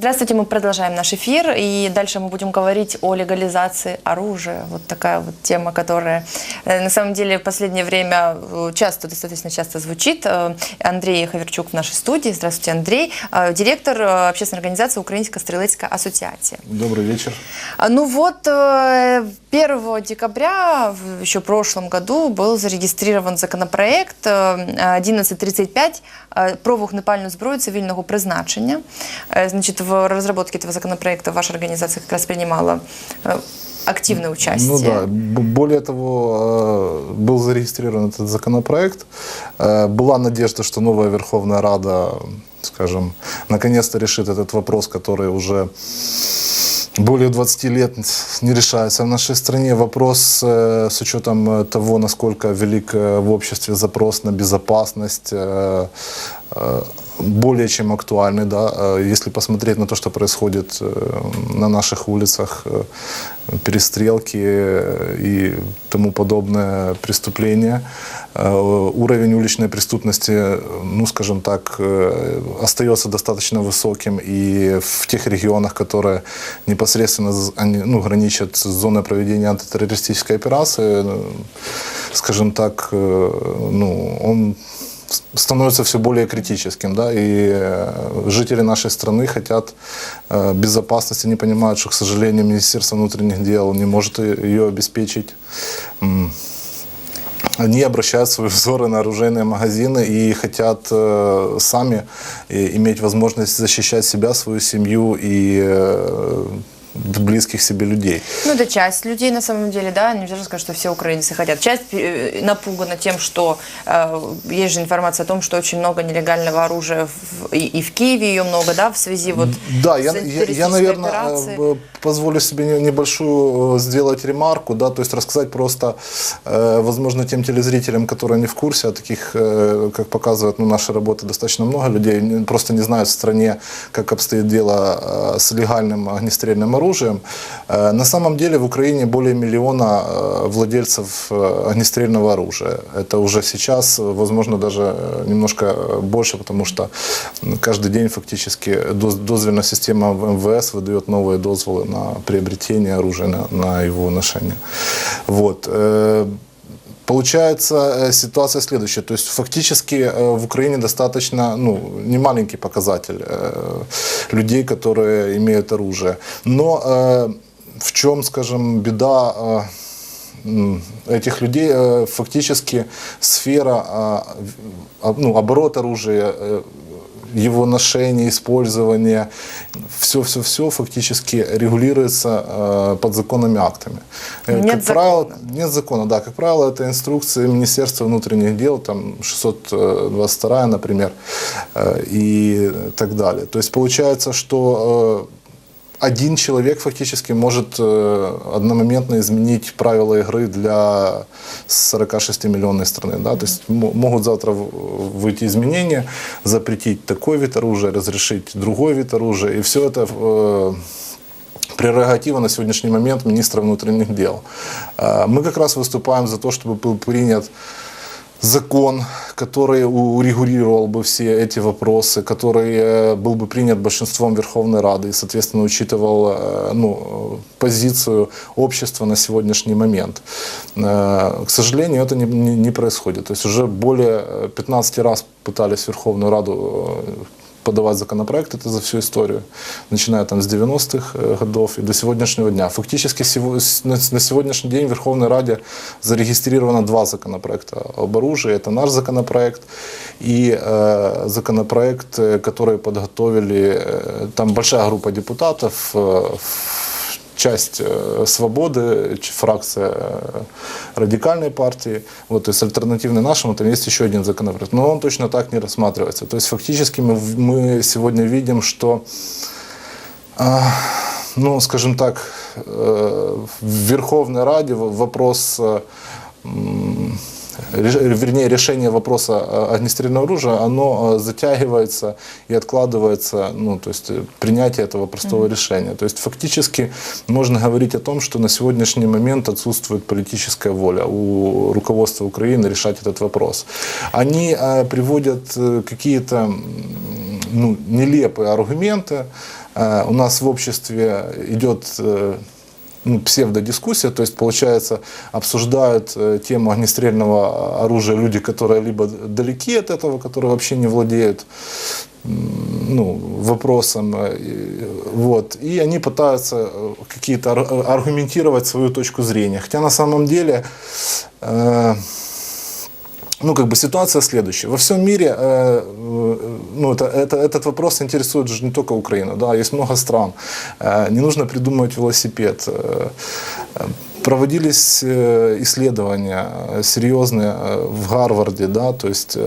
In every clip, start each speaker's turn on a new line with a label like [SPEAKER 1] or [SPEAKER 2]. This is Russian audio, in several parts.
[SPEAKER 1] Здравствуйте, мы продолжаем наш эфир, и дальше мы будем говорить о легализации оружия. Вот такая вот тема, которая э, на самом деле в последнее время э, часто, достаточно часто звучит. Э, Андрей Хаверчук в нашей студии. Здравствуйте, Андрей. Директор общественной организации Украинская стрелецкая ассоциация.
[SPEAKER 2] Добрый вечер.
[SPEAKER 1] А, Ну вот, 1 декабря в еще прошлом году был зарегистрирован законопроект э, 1135 е, про вогнепальну зброю цивільного призначення. Е, Значить, в розробці цього законопроекту ваша організація якраз приймала е, активне участие.
[SPEAKER 2] Ну да, б- более того, э, был зарегистрирован этот законопроект. Э, Была надежда, что новая Верховная Рада, скажем, наконец-то решит этот вопрос, который уже более 20 лет не решается в нашей стране. Вопрос э, с учетом э, того, насколько велик э, в обществе запрос на безопасность, более чем актуальный. Да? Э, Если посмотреть на то, что происходит э, на наших улицах, э, перестрелки и тому подобное преступления, уровень уличной преступности, ну, скажем так, остается достаточно высоким. И в тех регионах, которые непосредственно ну, граничат с зоной проведения антитеррористической операции, скажем так, ну, он становится все более критическим, да, и э, жители нашей страны хотят э, безопасности, не понимают, что, к сожалению, Министерство внутренних дел не может ее обеспечить. Они обращают свои взоры на оружейные магазины и хотят э, сами э, иметь возможность защищать себя, свою семью и э, близких себе людей.
[SPEAKER 1] Ну, это часть людей, на самом деле, да, нельзя сказать, что все украинцы хотят. Часть э, напугана тем, что э, есть же информация о том, что очень много нелегального оружия в- и, и в Киеве ее много, да, в связи вот
[SPEAKER 2] Да,
[SPEAKER 1] с
[SPEAKER 2] я, я, я, наверное,
[SPEAKER 1] операцией.
[SPEAKER 2] Позволю себе не- небольшую э, сделать ремарку, да, то есть рассказать просто, э, возможно, тем телезрителям, которые не в курсе, а таких, э, как показывает ну, наша работа, достаточно много людей, просто не знают в стране, как обстоит дело с легальным огнестрельным оружием. На самом деле в Украине более миллиона владельцев огнестрельного оружия. Это уже сейчас, возможно, даже немножко больше, потому что каждый день фактически доз- дозвольная система МВС выдает новые дозволы на приобретение оружия, на, на его ношение. Вот. Э, Получается э, ситуация следующая. То есть фактически э, в Украине достаточно, ну, не маленький показатель людей, которые имеют оружие. Но в чем, скажем, беда этих людей? Фактически сфера, а, ну, оборот оружия, его ношение, использование, все-все-все фактически регулируется э, подзаконными актами. Э,
[SPEAKER 1] Нет
[SPEAKER 2] как правило,
[SPEAKER 1] закона.
[SPEAKER 2] нет закона, да. Как правило, это инструкции Министерства внутренних дел, там 622, например, э, и так далее. То есть получается, что э, один человек фактически может э, одномоментно изменить правила игры для 46-миллионной страны. Да? То есть мо- могут завтра выйти изменения, запретить такой вид оружия, разрешить другой вид оружия. И все это э, прерогатива на сегодняшний момент министра внутренних дел. Э, Мы как раз выступаем за то, чтобы был принят закон, который урегулировал бы все эти вопросы, который э, был бы принят большинством Верховной Рады и, соответственно, учитывал э, ну, позицию общества на сегодняшний момент. Э, К сожалению, это не, не- происходит. То есть уже более э, 15 раз пытались Верховную Раду подавать законопроект это за всю историю, начиная там с 90-х э, годов и до сегодняшнего дня. Фактически на сегодняшний день в Верховной Раде зарегистрировано два законопроекта об оружии. Это наш законопроект и э, законопроект, э, который подготовили, э, там большая группа депутатов, э, часть э, свободы, фракция э, радикальной партии, вот, то есть альтернативный нашему, там есть еще один законопроект, но он точно так не рассматривается. То есть фактически мы, мы сегодня видим, что а, ну, скажем так, э, в Верховной Раде вопрос, вернее, решение вопроса э, огнестрельного оружия, оно э, затягивается и откладывается, ну, то есть э, принятие этого простого решения. То есть фактически можно говорить о том, что на сегодняшний момент отсутствует политическая воля у руководства Украины решать этот вопрос. Они э, приводят э, какие-то ну, нелепые аргументы, э, у нас в обществе идет псевдодискуссия, то есть, получается, обсуждают э, тему огнестрельного оружия люди, которые либо далеки от этого, которые вообще не владеют ну, вопросом, э, вот, и они пытаются э, какие-то ар- аргументировать свою точку зрения. Хотя на самом деле э, ну, как бы ситуация следующая. Во всем мире э, ну, это, это, этот вопрос интересует же не только Украину. Да, есть много стран. Э, не нужно придумывать велосипед. Э, э, проводились исследования серьезные в Гарварде, да, то есть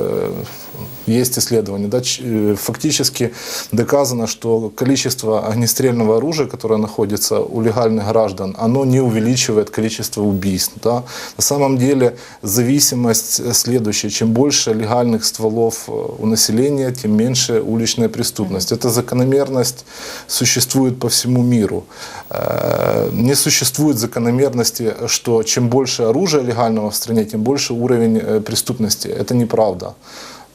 [SPEAKER 2] есть исследования, да, э, фактически доказано, что количество огнестрельного оружия, которое находится у легальных граждан, оно не увеличивает количество убийств. Да. На самом деле зависимость следующая. Чем больше легальных стволов э, у населения, тем меньше уличная преступность. Эта закономерность существует по всему миру. Э, Не существует закономерности, что чем больше оружия легального в стране, тем больше уровень преступности. Это неправда.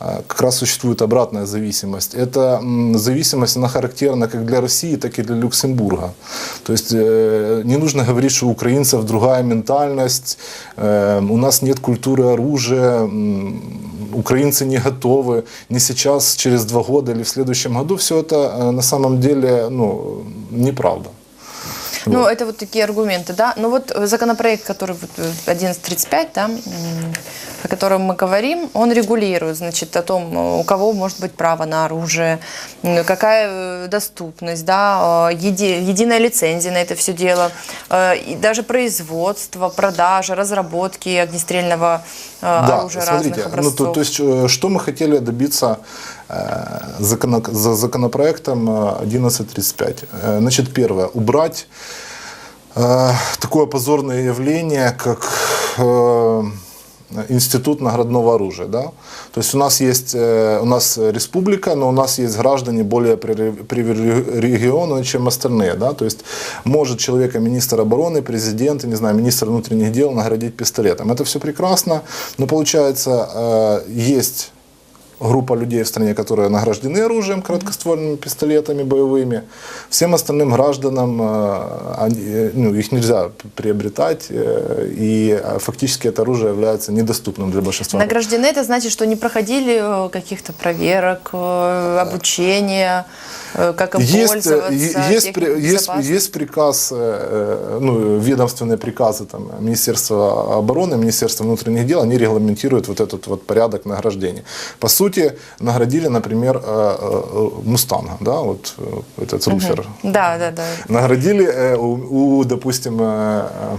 [SPEAKER 2] А, Как раз существует обратная зависимость. Эта зависимость, она характерна как для России, так и для Люксембурга. То есть э, не нужно говорить, что у украинцев другая ментальность, э, у нас нет культуры оружия, украинцы не готовы, не сейчас, через два года или в следующем году. Все это э, на самом деле ну, неправда.
[SPEAKER 1] Ну, это вот такие аргументы, да. Ну вот законопроект, который вот э, 1135, да, м, о котором мы говорим, он регулирует, значит, о том, у кого может быть право на оружие, какая э, доступность, да, э, еди- единая лицензия на это все дело, э, и даже производство, продажа, разработки огнестрельного э, оружия разных
[SPEAKER 2] ну,
[SPEAKER 1] образцов.
[SPEAKER 2] то, то есть, что мы хотели добиться за законопроектом э, 1135? Э, Значит, первое, убрать такое позорное явление, как институт наградного оружия, да? То есть у нас есть, у нас республика, но у нас есть граждане более привиле- привилегированные, чем остальные, да? То есть может человека министр обороны, президент, не знаю, министр внутренних дел наградить пистолетом. Это все прекрасно, но получается есть группа людей в стране, которые награждены оружием, короткоствольными пистолетами боевыми. Всем остальным гражданам э, они, э, ну, их нельзя приобретать, э, и фактически это оружие является недоступным для большинства.
[SPEAKER 1] Награждены это значит, что не проходили каких-то проверок, обучения, как им
[SPEAKER 2] Есть, э,
[SPEAKER 1] пользоваться,
[SPEAKER 2] есть, есть, есть приказ, э, ну, ведомственные приказы там, Министерства обороны, Министерства внутренних дел, они регламентируют вот этот вот порядок награждения. По сути, наградили, например, э, э, Мустанга, да, вот э, этот руфер.
[SPEAKER 1] Да, да, да.
[SPEAKER 2] Наградили э, у, у, допустим, э,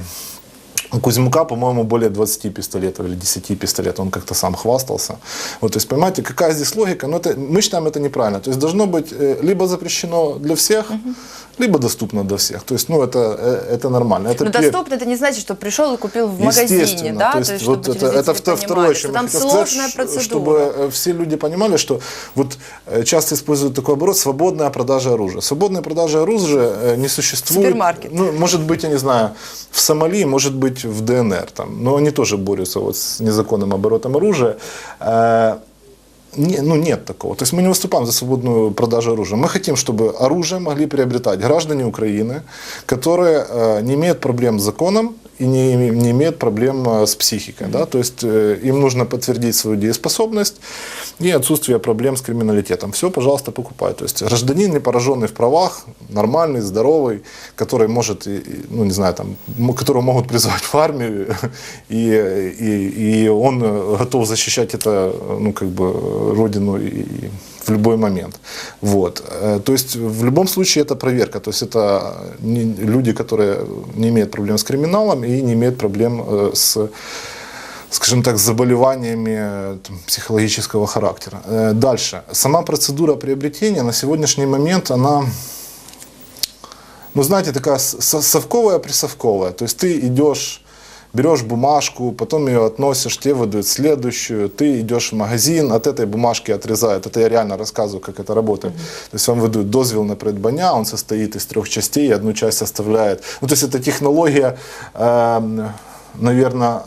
[SPEAKER 2] у Кузьмука, по-моему, более 20 пистолетов или 10 пистолетов. Он как-то сам хвастался. Вот, то есть, понимаете, какая здесь логика? Но это, мы считаем это неправильно. То есть, должно быть э, либо запрещено для всех, либо доступно для всех. То есть, ну, это, э, это нормально. Это
[SPEAKER 1] Но
[SPEAKER 2] пе-
[SPEAKER 1] доступно это не значит, что пришел и купил в магазине, да,
[SPEAKER 2] то есть, вот
[SPEAKER 1] чтобы
[SPEAKER 2] это, это вто-
[SPEAKER 1] понимали,
[SPEAKER 2] второе, чем
[SPEAKER 1] там
[SPEAKER 2] я хотел сказать,
[SPEAKER 1] сложная
[SPEAKER 2] ш-
[SPEAKER 1] процедура.
[SPEAKER 2] чтобы э, все люди понимали, что вот э, часто используют такой оборот свободная продажа оружия. Свободная продажа оружия э, не существует.
[SPEAKER 1] Супермаркет.
[SPEAKER 2] Ну, может быть, я не знаю, в Сомали, может быть, в ДНР, там, но они тоже борются вот с незаконным оборотом оружия. Не- ну, нет такого. То есть мы не выступаем за свободную продажу оружия. Мы хотим, чтобы оружие могли приобретать граждане Украины, которые э, не имеют проблем с законом и не, не имеют проблем э, с психикой. Да? То есть э, им нужно подтвердить свою дееспособность и отсутствие проблем с криминалитетом. Все, пожалуйста, покупай. То есть гражданин, не пораженный в правах, нормальный, здоровый, который может, ну не знаю, там, которого могут призвать в армию, и, и, и он э, готов защищать это, ну, как бы, э, родину и в любой момент. Вот. Э, То есть в любом случае это проверка. То есть это не- люди, которые не имеют проблем с криминалом и не имеют проблем э, с скажем так, с заболеваниями э, там, психологического характера. Э, Дальше. Сама процедура приобретения на сегодняшний момент, она, ну, знаете, такая с- со- совковая присовковая. То есть ты идешь, берешь бумажку, потом ее относишь, тебе выдают следующую, ты идешь в магазин, от этой бумажки отрезают. Это я реально рассказываю, как это работает. То есть вам выдают дозвел на придбання, он состоит из трех частей, одну часть оставляет. Ну, то есть это технология эм, наверное,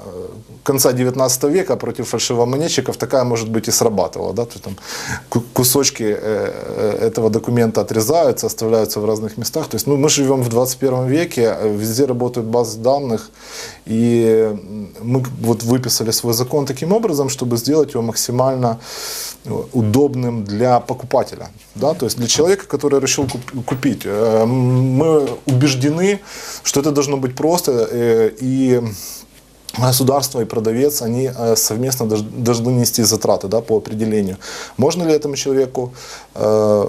[SPEAKER 2] конца 19 века против фальшивомонетчиков такая, может быть, и срабатывала. Да? То есть, там, ку- кусочки э, э, этого документа отрезаются, оставляются в разных местах. То есть, ну, мы живем в 21 веке, э, везде работают базы данных, и мы вот выписали свой закон таким образом, чтобы сделать его максимально э, удобным для покупателя. Да? То есть для человека, который решил куп- купить. Мы убеждены, что это должно быть просто и государство и продавец, они э, совместно должны нести затраты да, по определению. Можно ли этому человеку э,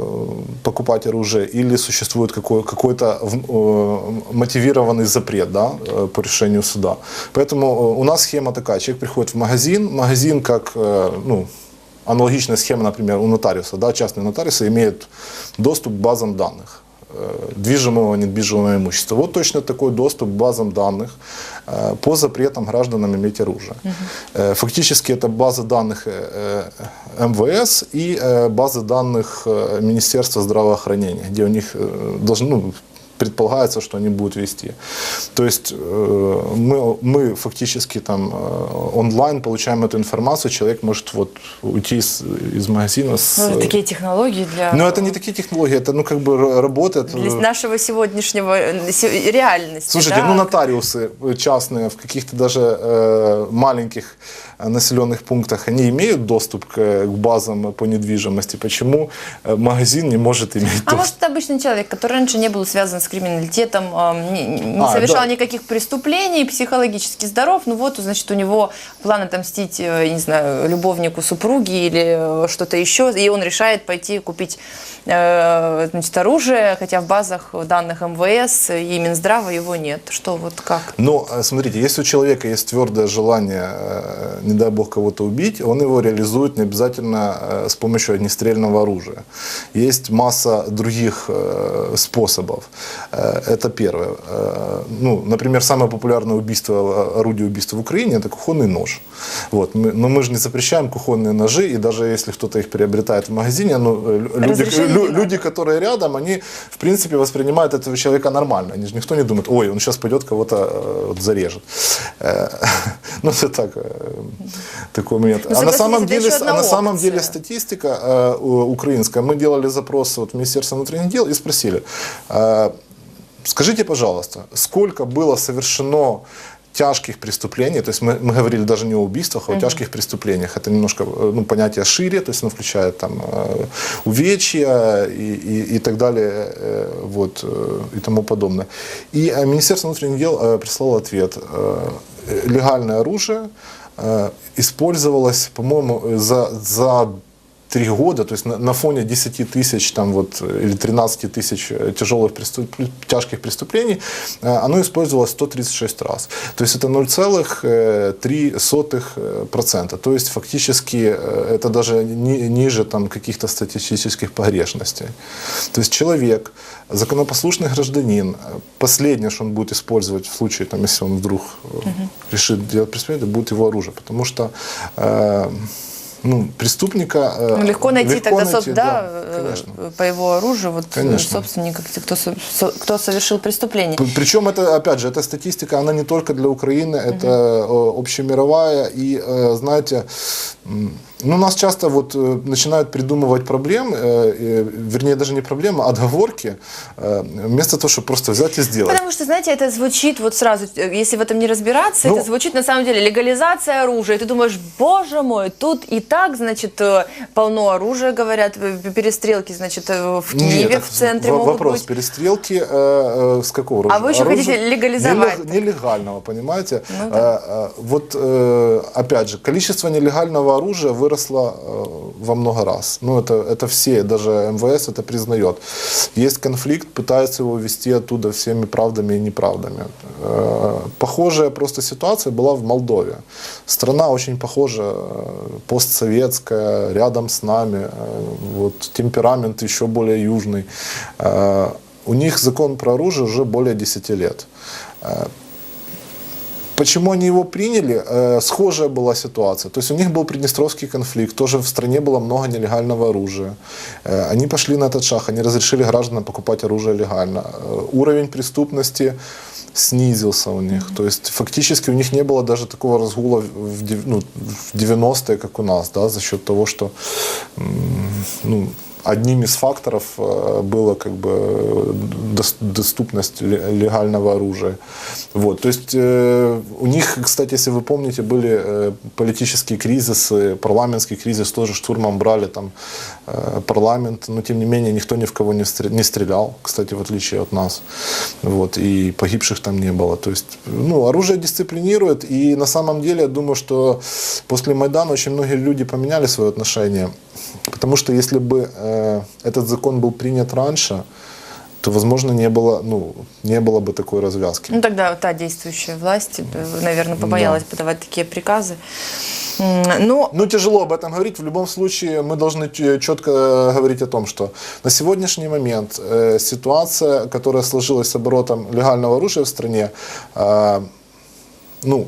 [SPEAKER 2] покупать оружие или существует какой, какой-то э, мотивированный запрет да, э, по решению суда. Поэтому э, у нас схема такая. Человек приходит в магазин, магазин как э, ну, аналогичная схема, например, у нотариуса. Да, частные нотариусы имеют доступ к базам данных движимого, недвижимого имущества. Вот точно такой доступ к базам данных э, по запретам гражданам иметь оружие. Э, Фактически это база данных э, МВС и базы данных Министерства здравоохранения, где у них должны, ну, предполагается, что они будут вести. То есть э, мы, мы фактически там э, онлайн получаем эту информацию, человек может вот уйти из, из магазина с...
[SPEAKER 1] Ну, такие технологии для,
[SPEAKER 2] Но это не такие технологии, это ну как бы работает.
[SPEAKER 1] для
[SPEAKER 2] э,
[SPEAKER 1] нашего сегодняшнего се- реальности.
[SPEAKER 2] Слушайте,
[SPEAKER 1] да?
[SPEAKER 2] ну нотариусы частные в каких-то даже э, маленьких населенных пунктах, они имеют доступ к, к базам по недвижимости. Почему э, магазин не может иметь
[SPEAKER 1] А
[SPEAKER 2] доступ?
[SPEAKER 1] может, это обычный человек, который раньше не был связан с криминалитетом, э, не, не
[SPEAKER 2] А,
[SPEAKER 1] совершал
[SPEAKER 2] да.
[SPEAKER 1] никаких преступлений, психологически здоров, ну вот, значит, у него план отомстить, э, не знаю, любовнику супруги или э, что-то еще, и он решает пойти купить э, значит, оружие, хотя в базах данных МВС и Минздрава его нет. Что вот как?
[SPEAKER 2] Э, смотрите, если у человека есть твердое желание, э, не дай бог кого-то убить, он его реализует не обязательно э, с помощью огнестрельного оружия. Есть масса других э, способов. Э, Это первое. Ну, например, самое популярное убийство, орудие убийства в Украине – это кухонный нож. Вот. Но мы же не запрещаем кухонные ножи, и даже если кто-то их приобретает в магазине, ну, лю- люди, лю- люди, которые рядом, они, в принципе, воспринимают этого человека нормально. Они же никто не думает, ой, он сейчас пойдет кого-то вот зарежет. Ну, это так, такой момент.
[SPEAKER 1] Ну,
[SPEAKER 2] А на самом деле, а на самом деле статистика э, украинская. Мы делали запрос вот, в Министерство внутренних дел и спросили, э, скажите, пожалуйста, сколько было совершено тяжких преступлений, то есть мы, мы говорили даже не о убийствах, а о тяжких преступлениях. Это немножко э, ну, понятие шире, то есть оно включает там э, увечья и, и, и так далее, вот, и тому подобное. И Министерство внутренних дел прислало ответ. Легальное оружие использовалось, по-моему, за, за три года, то есть на, на фоне 10 тысяч там вот, э, или 13 тысяч э, тяжелых преступ, тяжких преступлений, э, оно использовалось 136 раз. То есть это 0,3%. То есть фактически э, это даже ни- ниже там, каких-то статистических погрешностей. То есть человек, законопослушный гражданин, э, последнее, что он будет использовать в случае, там, если он вдруг э, решит делать преступление, будет его оружие. Потому что э, ну, преступника э,
[SPEAKER 1] Ну, легко найти тогда,
[SPEAKER 2] найти,
[SPEAKER 1] да, э,
[SPEAKER 2] конечно.
[SPEAKER 1] по его оружию, вот э,
[SPEAKER 2] Конечно.
[SPEAKER 1] собственника, кто, кто совершил преступление.
[SPEAKER 2] Причем это, опять же, эта статистика, она не только для Украины, это э, общемировая. И, знаете, ну, нас часто вот э, начинают придумывать проблемы, э, вернее, даже не проблемы, а отговорки, э, вместо того, чтобы просто взять и сделать.
[SPEAKER 1] Потому что, знаете, это звучит вот сразу, если в этом не разбираться,
[SPEAKER 2] Ну-
[SPEAKER 1] это звучит на самом деле легализация оружия. И ты думаешь, боже мой, тут и так, значит, полно оружия, говорят, перестрелки, значит, в Киеве,
[SPEAKER 2] Нет,
[SPEAKER 1] в центре
[SPEAKER 2] в-
[SPEAKER 1] могут
[SPEAKER 2] вопрос
[SPEAKER 1] быть.
[SPEAKER 2] перестрелки э, э, с какого оружия?
[SPEAKER 1] А вы еще
[SPEAKER 2] Оружие
[SPEAKER 1] хотите легализовать.
[SPEAKER 2] нелег- Нелегального, понимаете?
[SPEAKER 1] Ну
[SPEAKER 2] Э, э, вот э, опять же, количество нелегального оружия выросло э, во много раз. Ну, это, это все, даже МВС это признает. Есть конфликт, пытаются его вести оттуда всеми правдами и неправдами. Э, Похожая просто ситуация была в Молдове. Страна очень похожа, э, постсоветская, рядом с нами. Вот, темперамент еще более южный. У них закон про оружие уже более 10 лет. Почему они его приняли? Э, Схожая была ситуация. То есть у них был Приднестровский конфликт, тоже в стране было много нелегального оружия. Э, Они пошли на этот шаг, они разрешили гражданам покупать оружие легально. Э, Уровень преступности снизился у них. То есть фактически у них не было даже такого разгула в, дев- ну, в 90-е, как у нас, да, за счет того, что ну, одним из факторов э, было как бы дос- доступность ле- легального оружия. Вот, то есть э, у них, кстати, если вы помните, были э, политические кризисы, парламентский кризис тоже штурмом брали там э, парламент, но тем не менее никто ни в кого не стрелял, кстати, в отличие от нас. Вот, и погибших там не было. То есть, ну, оружие дисциплинирует, и на самом деле я думаю, что после Майдана очень многие люди поменяли свое отношение. Потому что если бы э, этот закон был принят раньше, то, возможно, не было, ну, не было бы такой развязки.
[SPEAKER 1] Ну, тогда та действующая власть, наверное, побоялась подавать такие приказы. М, Ну,
[SPEAKER 2] Ну, тяжело об этом говорить. В любом случае, мы должны четко говорить о том, что на сегодняшний момент э, ситуация, которая сложилась с оборотом легального оружия в стране, э, ну,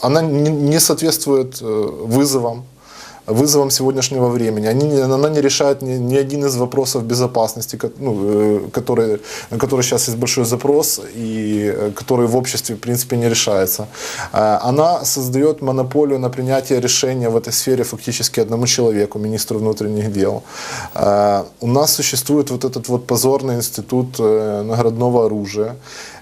[SPEAKER 2] она не, не соответствует э, вызовам, вызовам сегодняшнего времени. Они, она не решает ни, ни один из вопросов безопасности, ну, э, которые, на которые сейчас есть большой запрос и э, который в обществе, в принципе, не решается. Э, Она создает монополию на принятие решения в этой сфере фактически одному человеку, министру внутренних дел. Э, У нас существует вот этот вот позорный институт э, наградного оружия,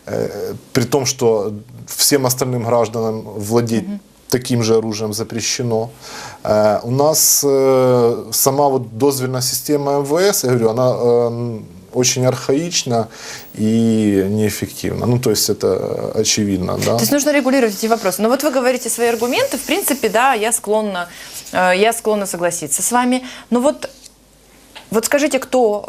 [SPEAKER 2] э, при том, что всем остальным гражданам владеть таким же оружием запрещено. Э, У нас э, сама вот дозвольная система МВС, я говорю, она э, очень архаична и неэффективна. Ну, то есть это очевидно, да.
[SPEAKER 1] То есть нужно регулировать эти вопросы. Но вот вы говорите свои аргументы, в принципе, да, я склонна, я склонна согласиться с вами. Но вот вот скажите, кто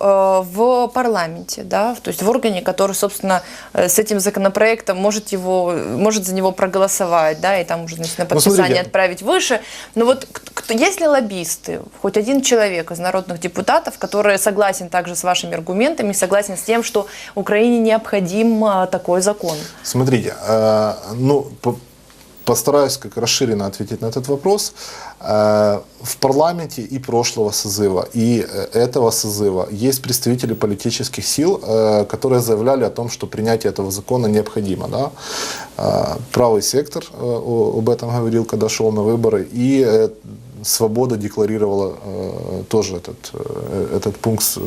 [SPEAKER 1] э, в парламенте, да, то есть в органе, который, собственно, э, с этим законопроектом может его, может за него проголосовать, да, и там уже значит, на
[SPEAKER 2] Ну,
[SPEAKER 1] подписание
[SPEAKER 2] смотрите.
[SPEAKER 1] отправить выше. Но вот к- кто, есть ли лоббисты, хоть один человек из народных депутатов, который согласен также с вашими аргументами, согласен с тем, что Украине необходим э, такой закон?
[SPEAKER 2] Смотрите, э, ну, по- постараюсь как расширенно ответить на этот вопрос. Э, в парламенте и прошлого созыва, и э, этого созыва есть представители политических сил, э, которые заявляли о том, что принятие этого закона необходимо. Да? Правый сектор об этом говорил, когда шел на выборы, и Свобода декларировала э, тоже этот, э, этот пункт э,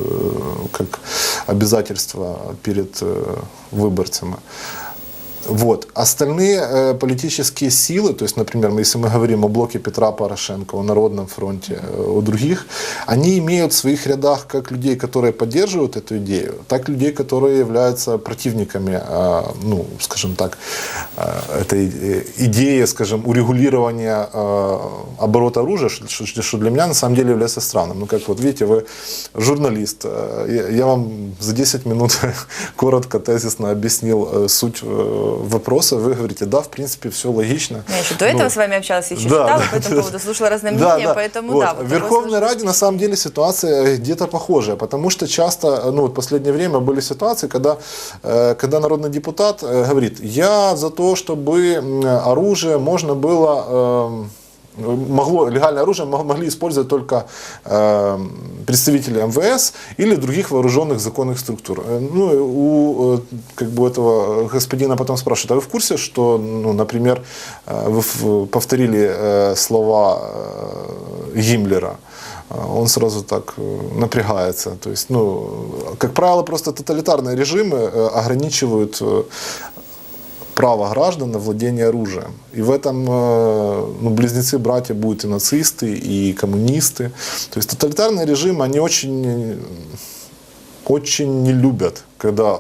[SPEAKER 2] как обязательство перед э, выборцами. Вот. Остальные э, политические силы, то есть, например, если мы говорим о блоке Петра Порошенко, о Народном фронте, э, о других, они имеют в своих рядах как людей, которые поддерживают эту идею, так и людей, которые являются противниками, э, ну, скажем так, э, этой э, идеи, скажем, урегулирования э, оборота оружия, что, что- для меня на самом деле является странным. Ну, как вот видите, вы журналист, э, я вам за 10 минут коротко, тезисно объяснил э, суть э, вопроса, вы говорите, да, в принципе, все логично.
[SPEAKER 1] Я еще до этого
[SPEAKER 2] Ну,
[SPEAKER 1] с вами общалась, еще
[SPEAKER 2] да,
[SPEAKER 1] читала
[SPEAKER 2] да,
[SPEAKER 1] по этому
[SPEAKER 2] да.
[SPEAKER 1] поводу, слушала разные
[SPEAKER 2] Да,
[SPEAKER 1] мнения,
[SPEAKER 2] да.
[SPEAKER 1] поэтому
[SPEAKER 2] Вот.
[SPEAKER 1] да. вот
[SPEAKER 2] в Верховной. Раде на самом деле ситуация где-то похожая, потому что часто, ну вот в последнее время были ситуации, когда, э, когда народный депутат э, говорит, я за то, чтобы оружие можно было эм, могло, легальное оружие мог- могли использовать только э, представители МВС или других вооруженных законных структур. Э, Ну, у э, как бы этого господина потом спрашивают, а вы в курсе, что, ну, например, э, вы повторили слова Гиммлера? Он сразу так напрягается. То есть, ну, как правило, просто тоталитарные режимы ограничивают право граждан на владение оружием. И в этом э, ну, близнецы-братья будут и нацисты, и коммунисты. То есть тоталитарные режимы, они очень, э, очень не любят, когда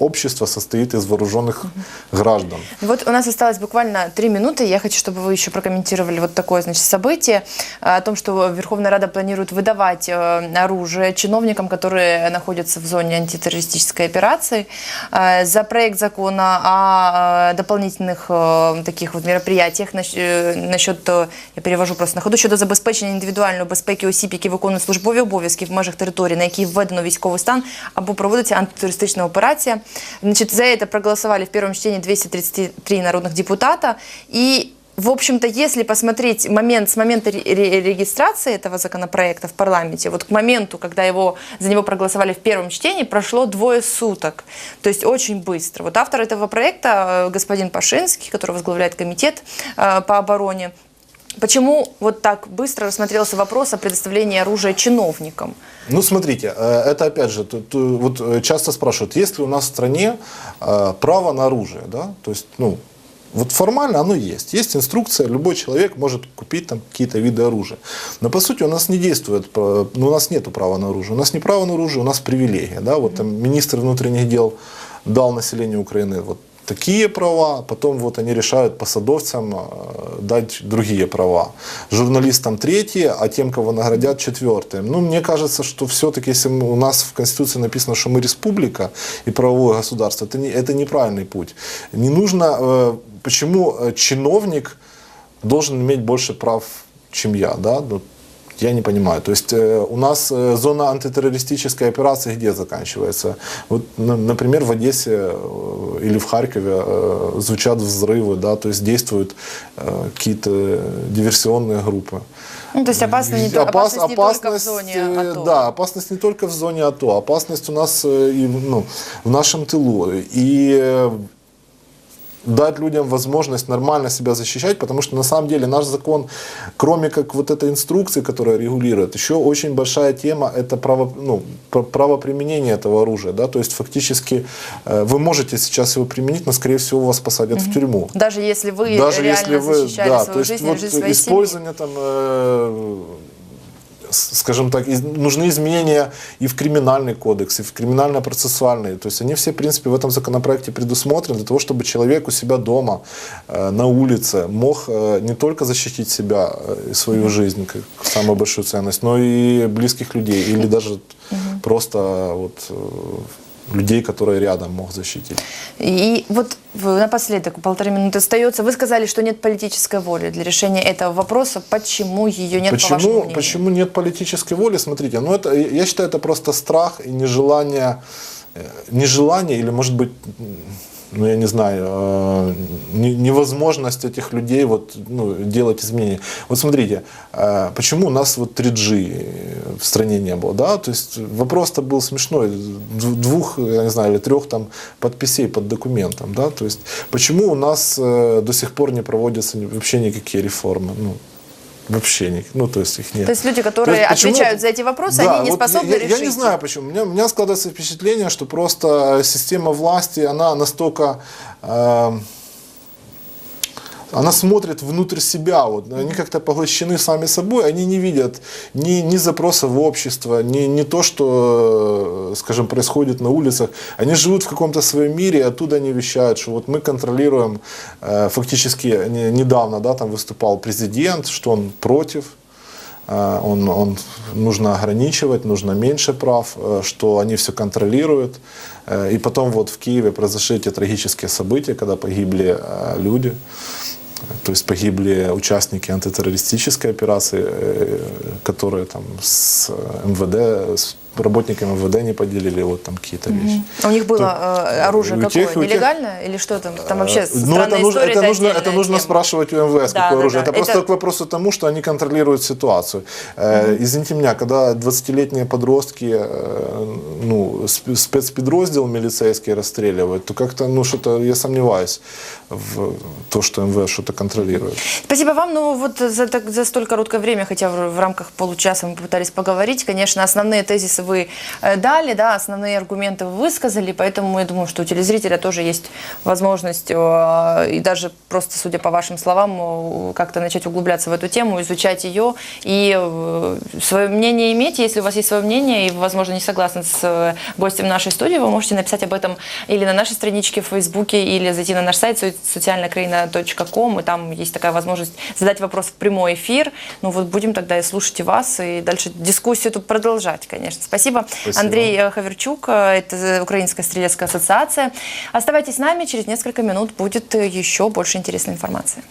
[SPEAKER 2] общество состоит из вооруженных граждан.
[SPEAKER 1] Вот у нас осталось буквально три минуты. Я хочу, чтобы вы еще прокомментировали вот такое значит, событие а, о том, что Верховная Рада планирует выдавать э, оружие чиновникам, которые находятся в зоне антитеррористической операции. Э, За проект закона о э, дополнительных э, таких вот мероприятиях наш- е, насчет, е, я перевожу просто на ходу, щодо забезпечення індивідуальної безпеки осіб, які виконують службові обов'язки в межах території, на які введено військовий стан або проводиться антитеррористична операція. Значит, за это проголосовали в первом чтении 233 народных депутата. И в общем-то, если посмотреть момент с момента ре- ре- регистрации этого законопроекта в парламенте, вот к моменту, когда его, за него проголосовали в первом чтении, прошло двое суток. То есть очень быстро. Вот автор этого проекта, э, господин Пашинский, который возглавляет комитет э, по обороне, почему вот так быстро рассмотрелся вопрос о предоставлении оружия чиновникам?
[SPEAKER 2] Ну, смотрите, э, это опять же, тут, э, вот э, часто спрашивают, есть ли у нас в стране право на оружие, да? То есть, ну, вот формально оно есть. Есть инструкция, любой человек может купить там какие-то виды оружия. Но по сути у нас не действует, ну, у нас нет права на оружие. У нас не право на оружие, у нас привилегия. Да? Вот там министр внутренних дел дал населению Украины вот такие права, потом вот они решают посадовцам э, дать другие права. Журналистам третьи, а тем, кого наградят, четвертые. Ну, мне кажется, что все-таки, если у нас в Конституции написано, что мы республика и правовое государство, это, не, это неправильный путь. Не нужно, э, почему э, чиновник должен иметь больше прав, чем я, да? Я не понимаю. То есть э, у нас э, зона антитеррористической операции где заканчивается? Вот, на- например, в Одессе э, или в Харькове звучат взрывы, да, то есть действуют какие-то диверсионные группы.
[SPEAKER 1] Ну, то есть опасно не,
[SPEAKER 2] Опас-
[SPEAKER 1] опасность не только в
[SPEAKER 2] опасность,
[SPEAKER 1] зоне АТО.
[SPEAKER 2] Да, опасность не только в зоне АТО, опасность у нас и, ну, в нашем тылу. И дать людям возможность нормально себя защищать, потому что на самом деле наш закон, кроме как вот этой инструкции, которая регулирует, еще очень большая тема это право, ну, пр- правоприменение этого оружия. Да? То есть фактически э, вы можете сейчас его применить, но скорее всего вас посадят в тюрьму.
[SPEAKER 1] Даже если вы
[SPEAKER 2] Даже
[SPEAKER 1] реально
[SPEAKER 2] если вы,
[SPEAKER 1] защищали
[SPEAKER 2] да,
[SPEAKER 1] свою
[SPEAKER 2] то есть
[SPEAKER 1] жизнь
[SPEAKER 2] вот
[SPEAKER 1] жизнь своей семьи.
[SPEAKER 2] использование там, э, скажем так, нужны изменения и в криминальный кодекс, и в криминально-процессуальный. То есть они все, в принципе, в этом законопроекте предусмотрены для того, чтобы человек у себя дома, э, на улице мог э, не только защитить себя э, и свою жизнь, как самую большую ценность, но и близких людей, или даже просто вот, людей, которые рядом мог защитить.
[SPEAKER 1] И вот напоследок, полторы минуты остается. Вы сказали, что нет политической воли для решения этого вопроса. Почему ее нет, по вашему
[SPEAKER 2] почему,
[SPEAKER 1] мнению?
[SPEAKER 2] почему нет политической воли? Смотрите, ну это, я считаю, это просто страх и нежелание, э, нежелание или, может быть, ну я не знаю, э, не- невозможность этих людей вот, ну, делать изменения. Вот смотрите, э, почему у нас вот 3G в стране не было, да? То есть вопрос-то был смешной, двух, я не знаю, или трех там подписей под документом, да? То есть почему у нас э, до сих пор не проводятся вообще никакие реформы? Ну, Вообще не, ну то есть их нет.
[SPEAKER 1] То есть люди, которые
[SPEAKER 2] То есть почему-
[SPEAKER 1] отвечают за эти вопросы,
[SPEAKER 2] Да,
[SPEAKER 1] они не
[SPEAKER 2] вот
[SPEAKER 1] способны
[SPEAKER 2] я,
[SPEAKER 1] решить.
[SPEAKER 2] Я не знаю почему. У меня, у меня складывается впечатление, что просто система власти, она настолько... э, она смотрит внутрь себя, вот, они как-то поглощены сами собой, они не видят ни, ни запросов общества, ни, ни то, что, э, скажем, происходит на улицах. Они живут в каком-то своем мире, и оттуда они вещают, что вот мы контролируем, э, фактически не- недавно да, там выступал президент, что он против, Э, он, он, нужно ограничивать, нужно меньше прав, что они все контролируют. И потом вот в Киеве произошли эти трагические события, когда погибли люди. То есть погибли участники антитеррористической операции, э, которые там с э, МВД, с работниками МВД не поделили вот там какие-то вещи.
[SPEAKER 1] У них было э, оружие какое?
[SPEAKER 2] тех- у тех-?
[SPEAKER 1] Или что там? Там вообще
[SPEAKER 2] Э, Ну, это нужно, это нужно, это нужно спрашивать у МВС,
[SPEAKER 1] Да,
[SPEAKER 2] какое
[SPEAKER 1] да,
[SPEAKER 2] оружие.
[SPEAKER 1] да.
[SPEAKER 2] Это просто
[SPEAKER 1] Это-
[SPEAKER 2] к вопросу тому, что они контролируют ситуацию. Э, Извините меня, когда 20-летние подростки, ну, сп- спецподроздел милицейский расстреливают, то как-то, ну, что-то я сомневаюсь в то, что МВС что-то контролирует.
[SPEAKER 1] Спасибо вам. Ну вот за, так, за столь короткое время, хотя в, в рамках получаса мы попытались поговорить, конечно, основные тезисы вы э, дали, да, основные аргументы вы высказали, поэтому я думаю, что у телезрителя тоже есть возможность э, и даже просто, судя по вашим словам, э, как-то начать углубляться в эту тему, изучать ее и свое мнение иметь. Если у вас есть свое мнение и, возможно, не согласны с гостем нашей студии, вы можете написать об этом или на нашей страничке в Фейсбуке, или зайти на наш сайт социальнокраина.ком, и там есть такая возможность задать вопрос в прямой эфир. Ну вот будем тогда и слушать и вас, и дальше дискуссию тут продолжать, конечно. Спасибо.
[SPEAKER 2] Спасибо.
[SPEAKER 1] Андрей э, Хаверчук, э, это э, Украинская стрелецкая ассоциация. Оставайтесь с нами, через несколько минут будет еще больше интересной информации.